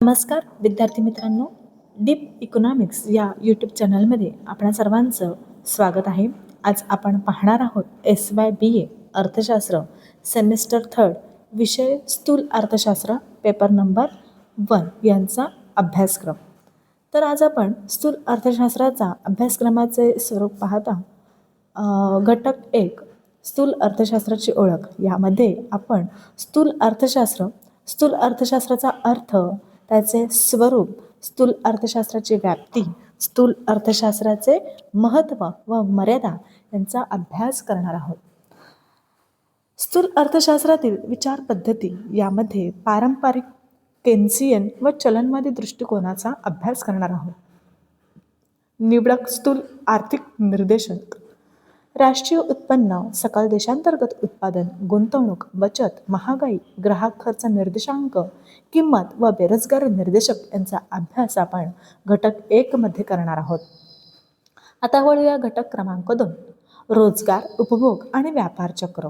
नमस्कार विद्यार्थी मित्रांनो डीप इकॉनॉमिक्स या यूट्यूब चॅनलमध्ये आपल्या सर्वांचं स्वागत आहे. आज आपण पाहणार आहोत एस वाय बी ए अर्थशास्त्र सेमिस्टर थर्ड विषय स्थूल अर्थशास्त्र पेपर नंबर वन यांचा अभ्यासक्रम. तर आज आपण स्थूल अर्थशास्त्राचा अभ्यासक्रमाचे स्वरूप पाहता घटक एक स्थूल अर्थशास्त्राची ओळख. यामध्ये आपण स्थूल अर्थशास्त्र स्थूल अर्थशास्त्राचा अर्थ त्याचे स्वरूप स्थूल अर्थशास्त्राची व्याप्ती स्थूल अर्थशास्त्राचे महत्त्व व मर्यादा यांचा अभ्यास करणार आहोत. स्थूल अर्थशास्त्रातील विचार पद्धती यामध्ये पारंपरिक केन्सियन व चलनवादी दृष्टिकोनाचा अभ्यास करणार आहोत. निवडक स्थूल आर्थिक निर्देशक राष्ट्रीय उत्पन्न सकल देशांतर्गत उत्पादन गुंतवणूक बचत महागाई ग्राहक खर्च निर्देशांक किंमत व बेरोजगार निर्देशक यांचा अभ्यास आपण घटक एकमध्ये करणार आहोत. आता वळूया घटक क्रमांक दोन रोजगार उपभोग आणि व्यापार चक्र.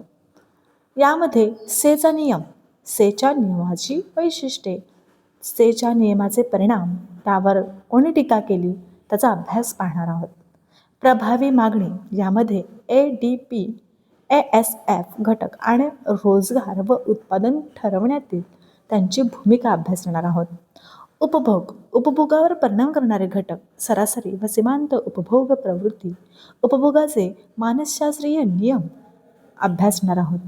यामध्ये सेचा नियम सेच्या नियमाची वैशिष्ट्ये सेच्या नियमाचे परिणाम त्यावर कोणी टीका केली त्याचा अभ्यास पाहणार आहोत. प्रभावी मागणी यामध्ये A D P A S F घटक आणि रोजगार व उत्पादन ठरवण्यातील त्यांची भूमिका अभ्यासणार आहोत. उपभोग उपभोगावर परिणाम करणारे घटक सरासरी व सीमांत उपभोग प्रवृत्ती उपभोगाचे मानसशास्त्रीय नियम अभ्यासणार आहोत.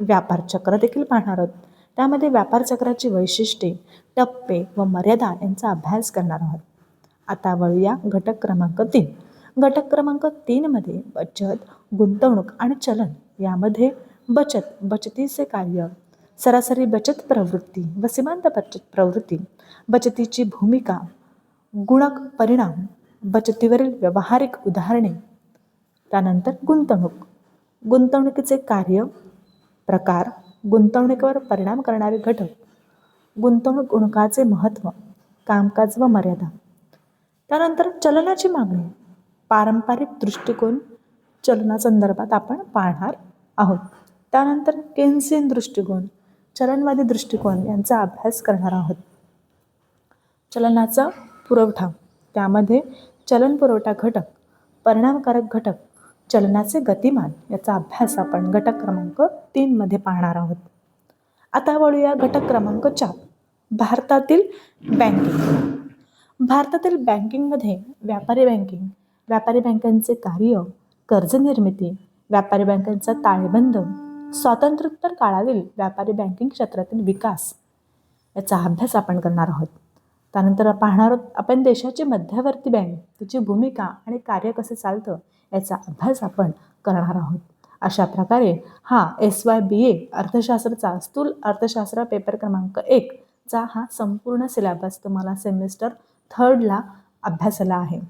व्यापार चक्र देखील पाहणार आहोत. त्यामध्ये व्यापार चक्राची वैशिष्ट्ये टप्पे व मर्यादा यांचा अभ्यास करणार आहोत. आता वळूया घटक क्रमांक तीन. घटक क्रमांक तीनमध्ये बचत गुंतवणूक आणि चलन यामध्ये बचत बचतीचे कार्य सरासरी बचत प्रवृत्ती व सीमांत बचत प्रवृत्ती बचतीची भूमिका गुणक परिणाम बचतीवरील व्यावहारिक उदाहरणे त्यानंतर गुंतवणूक गुंतवणुकीचे कार्य प्रकार गुंतवणुकीवर परिणाम करणारे घटक गुंतवणूक गुणकाचे महत्त्व कामकाज व मर्यादा त्यानंतर चलनाची मागणी पारंपरिक दृष्टिकोन चलनासंदर्भात आपण पाहणार आहोत. त्यानंतर केन्सियन दृष्टिकोन चलनवादी दृष्टिकोन यांचा अभ्यास करणार आहोत. चलनाचा पुरवठा त्यामध्ये चलन पुरवठा घटक परिणामकारक घटक चलनाचे गतिमान याचा अभ्यास आपण घटक क्रमांक तीनमध्ये पाहणार आहोत. आता वळूया घटक क्रमांक चार भारतातील बँकिंग भारतातील बँकिंगमध्ये व्यापारी बँकिंग व्यापारी बँकांचे कार्य कर्ज निर्मिती व्यापारी बँकांचा ताळेबंद स्वातंत्र्योत्तर काळातील व्यापारी बँकिंग क्षेत्रातील विकास याचा अभ्यास आपण करणार आहोत. त्यानंतर पाहणार आहोत आपण देशाची मध्यवर्ती बँक तिची भूमिका आणि कार्य कसं चालतं याचा अभ्यास आपण करणार आहोत. अशा प्रकारे हा एस वाय बी ए अर्थशास्त्राचा स्थूल अर्थशास्त्र पेपर क्रमांक एकचा हा संपूर्ण सिलेबस तुम्हाला सेमिस्टर थर्डला अभ्यासाला आहे.